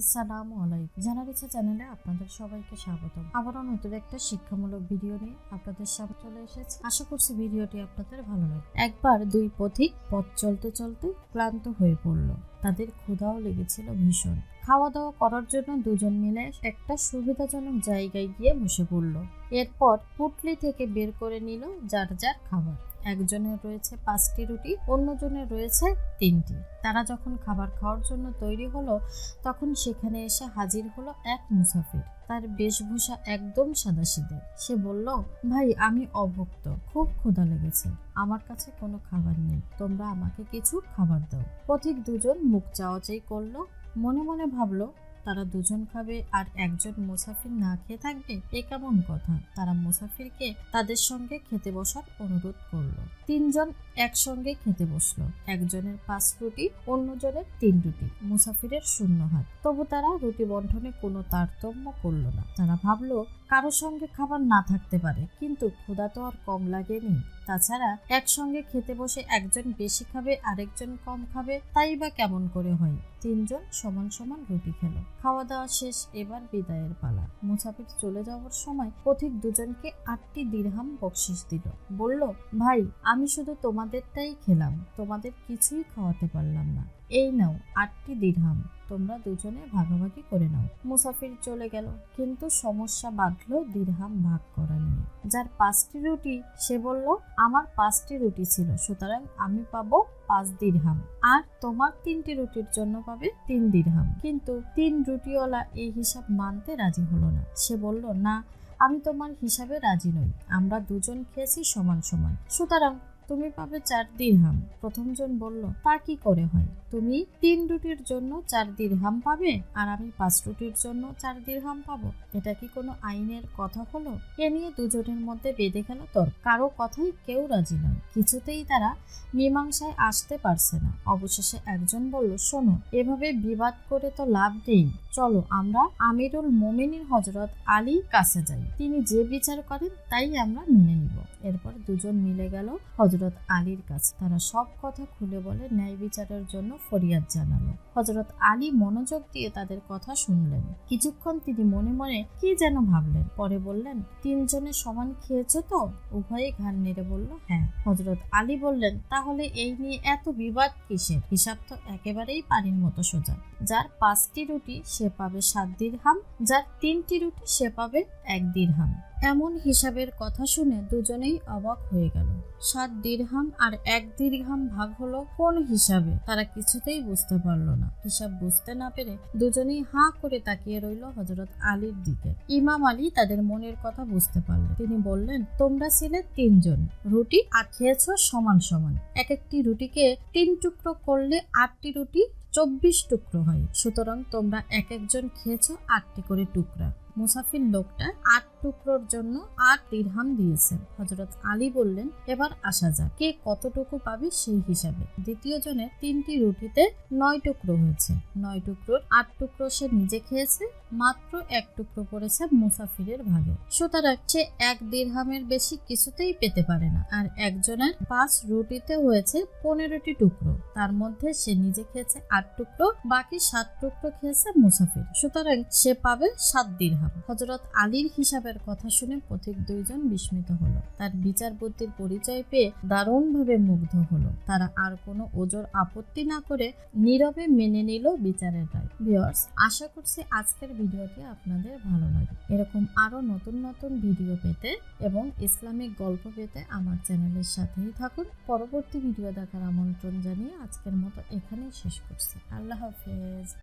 আসসালামু আলাইকুম। জানার ইচ্ছা চ্যানেলে আপনাদের সবাইকে স্বাগতম। আবারও নতুন একটা শিক্ষামূলক ভিডিও নিয়ে আপনাদের সামনে চলে এসেছে। আশা করছি ভিডিওটি আপনাদের ভালো লাগবে। একবার দুই পথিক পথ চলতে চলতে ক্লান্ত হয়ে পড়ল। তাদের ক্ষুধাও লেগেছিল ভীষণ। খাওয়া দাওয়া করার জন্য দুজন মিলে একটা সুবিধাজনক জায়গায় গিয়ে বসে পড়ল। এরপর পুটলি থেকে বের করে নিল যার যার খাবার। একজনের রয়েছে পাঁচটি রুটি, অন্যজনের রয়েছে তিনটি। তারা যখন খাবার খাওয়ার জন্য তৈরি হলো, তখন সেখানে এসে হাজির হলো এক মুসাফির। তার বেশভূষা একদম সাদাসিধে। সে বলল, ভাই, আমি অভুক্ত। খুব ক্ষুধা লেগেছে। আমার কাছে কোনো খাবার নেই। তোমরা আমাকে কিছু খাবার দাও। পথিক দুজন মুখ চাওয়াচাই করল। মনে মনে ভাবলো তারা দুজন খাবে আর একজন মুসাফির না খেয়ে থাকবে, এ কেমন কথা? তারা মুসাফিরকে তাদের সঙ্গে খেতে বসার অনুরোধ করল। তিনজন একসঙ্গে খেতে বসল। একজনের পাঁচ রুটি, অন্যজনের তিন রুটি। মুসাফিরের শূন্য হাত। তবু তারা রুটি বন্টনে কোনো তারতম্য করল না। তারা ভাবলো, কারও সঙ্গে খাবার না থাকতে পারে, কিন্তু ক্ষুধা তো আর কম লাগেনি। তাছাড়া একসঙ্গে খেতে বসে একজন বেশি খাবে, আরেকজন কম খাবে, তাই বা কেমন করে হয়? তিনজন সমান সমান রুটি খেলো। খাওয়া দাওয়া শেষ, এবার বিদায়ের পালা। মুসাফির চলে যাওয়ার সময় পথিক দুজনকে আটটি দিরহাম বকশিস দিল। বলল, ভাই, আমি শুধু তোমাদেরটাই খেলাম। তোমাদের কিছুই খাওয়াতে পারলাম না। এই নাও আটটি দিরহাম। তোমরা দুজনে ভাগাভাগি করে নাও। মুসাফির চলে গেল, কিন্তু সমস্যা বাঁধলো দিরহাম ভাগ করা নিয়ে। যার পাঁচটি রুটি, সে বলল, আমার পাঁচটি রুটি ছিল, সুতরাং আমি পাবো পাঁচ দিরহাম। আর তোমার তিনটি রুটির জন্য পাবে তিন দিরহাম। কিন্তু তিন রুটিওয়ালা এই হিসাব মানতে রাজি হলো না। সে বলল, না, আমি তোমার হিসাবে রাজি নই। আমরা দুজন খেয়েছি সমান সমান। সুতরাং তুমি পাবে চার দিরহাম। প্রথমজন বলল, তা কি করে হয়? তুমি তিন রুটির জন্য চার দিরহাম পাবে আর আমি পাঁচ রুটির জন্য চার দিরহাম পাবো। এটা কি কোনো আইনের কথা হলো? এ নিয়ে দুজনের মধ্যে বেঁধে গেল তোর কারও কথাই কেউ রাজি নয়। কিছুতেই তারা মীমাংসায় আসতে পারছে না। অবশেষে একজন বলল, শোনো, এভাবে বিবাদ করে তো লাভ নেই। চলো, আমরা আমিরুল মোমিনীর হজরত আলী কাছে যাই। তিনি যে বিচার করেন, তাই আমরা মেনে নিব। এরপর দুজন মিলে গেল হজরত আলীর কাছে। তারা সব কথা খুলে বলে, ন্যায় বিচারের জন্য ফরিয়াদ জানালো। হজরত আলী মনোযোগ দিয়ে তাদের কথা শুনলেন। কিছুক্ষণ তিনি মনে মনে কি যেন ভাবলেন। পরে বললেন, তিনজনে সমান খেয়েছো তো? উভয়ে ঘাড় নেড়ে বলল হ্যাঁ। হজরত আলী বললেন, তাহলে এই নিয়ে এত বিবাদ কিসের? হিসাব তো একেবারেই পানির মতো সোজা। যার পাঁচটি রুটি সে পাবে সাত দিরহাম, যার তিনটি রুটি সে পাবে এক দিরহাম। এমন হিসাবের কথা শুনে দুজনেই অবাক হয়ে গেল। সাত দিরহাম আর এক দীর্ঘাম ভাগ হলো কোন হিসাবে? তারা কিছুতেই বুঝতে পারল না। হিসাব বুঝতে না পেরে দুজনেই হাঁ করে তাকিয়ে রইল হজরত আলীর দিকে। ইমাম আলী তাদের মনের কথা বুঝতে পারলেন। তিনি বললেন, তোমরা ছিলে তিনজন। রুটি আর খেয়েছ সমান সমান। এক একটি রুটিকে তিন টুকরো করলে আটটি রুটি চব্বিশ টুকরো হয়। সুতরাং তোমরা এক একজন খেয়েছো আটটি করে টুকরা। মুসাফির লোকটা আট টুকরোর জন্য আট দিরহাম দিয়েছেন। হজরত আলী বললেন, এবার আসা যাক, কে কতটুকু পাবে সেই হিসাবে? দ্বিতীয় জনের তিনটি রুটিতে নয় টুকরো হয়েছে। নয় টুকরোর আট টুকরো সে নিজে খেয়েছে, মাত্র এক টুকরো পড়েছে মুসাফিরের ভাগে। সুতরাং সে এক দিরহামের বেশি কিছুতেই পেতে পারে না। আর একজনের পাঁচ রুটিতে হয়েছে পনেরোটি টুকরো। তার মধ্যে সে নিজে খেয়েছে আট টুকরো, বাকি সাত টুকরো খেয়েছে মুসাফির। সুতরাং সে পাবে সাত দিরহাম হজরত আলীর হিসাবের কথা শুনে পথিক দুইজন বিস্মিত হলো। তার বিচার বুদ্ধির পরিচয় পেয়ে দারুণভাবে মুগ্ধ হলো। তারা আর কোনো ওজোর আপত্তি না করে নীরবে মেনে নিল বিচারের রায়। ভিওর্স আশা করছি আজকের ভিডিওটি আপনাদের ভালো লাগে এরকম আরও নতুন নতুন ভিডিও পেতে এবং ইসলামিক গল্প পেতে আমার চ্যানেলের সাথেই থাকুন। পরবর্তী ভিডিও দেখার আমন্ত্রণ জানিয়ে আজকের মতো এখানেই শেষ করছি। আল্লাহ হাফেজ।